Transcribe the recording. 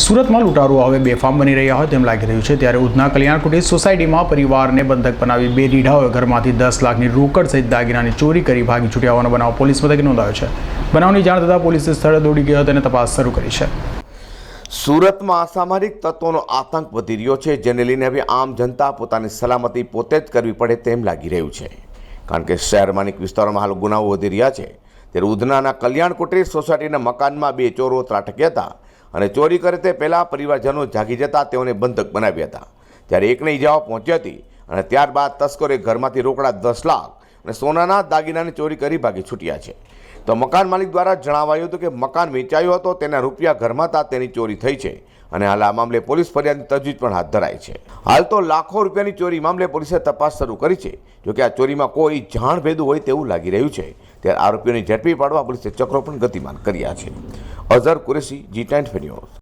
સુરતમાં લૂંટારો હવે બેફામ બની રહ્યા હોય તેમ લાગી રહ્યું છે. ત્યારે ઉધના કલ્યાણ કુટીર સોસાયટીમાં પરિવારને બંધક બનાવી બે રીઢાઓએ ઘરમાંથી દસ લાખની રોકડ સહિત દાગીનાની ચોરી કરી ભાગી છૂટ્યા હોવાનો બનાવ પોલીસ મથકે નોંધાયો છે. બનાવની જાણ થતાં પોલીસે સ્થળે દોડી ગયો અને તપાસ શરૂ કરી છે. સુરતમાં અસામરિક તત્વોનો આતંક વધી રહ્યો છે, જેને લઈને હવે આમ જનતા પોતાની સલામતી પોતે જ કરવી પડે તેમ લાગી રહ્યું છે. કારણ કે શહેરમાં અનેક વિસ્તારોમાં હાલ ગુનાઓ વધી રહ્યા છે. ત્યારે ઉધનાના કલ્યાણ કુટીર સોસાયટીના મકાનમાં બે ચોરો ત્રાટક્યા હતા. અને ચોરી કરે તે પહેલાં પરિવારજનો જાગી જતા તેઓને બંધક બનાવ્યા હતા. ત્યારે એકને ઈજાઓ પહોંચી હતી અને ત્યારબાદ તસ્કરે ઘરમાંથી રોકડા દસ લાખ અને સોનાના દાગીનાની ચોરી કરી ભાગી છૂટ્યા છે. તો મકાન માલિક દ્વારા જણાવાયું હતું કે મકાન વેચાયું હતો, તેના રૂપિયા ઘરમાં હતા તેની ચોરી થઈ છે અને હાલ આ મામલે પોલીસ ફરિયાદની તજવીજ પણ હાથ ધરાઈ છે. હાલ તો લાખો રૂપિયાની ચોરી મામલે પોલીસે તપાસ શરૂ કરી છે. જોકે આ ચોરીમાં કોઈ જાણ ભેદું હોય તેવું લાગી રહ્યું છે. ત્યારે આરોપીઓને ઝડપી પાડવા પોલીસે ચક્રો પણ ગતિમાન કર્યા છે. Azhar Qureshi, Zee News.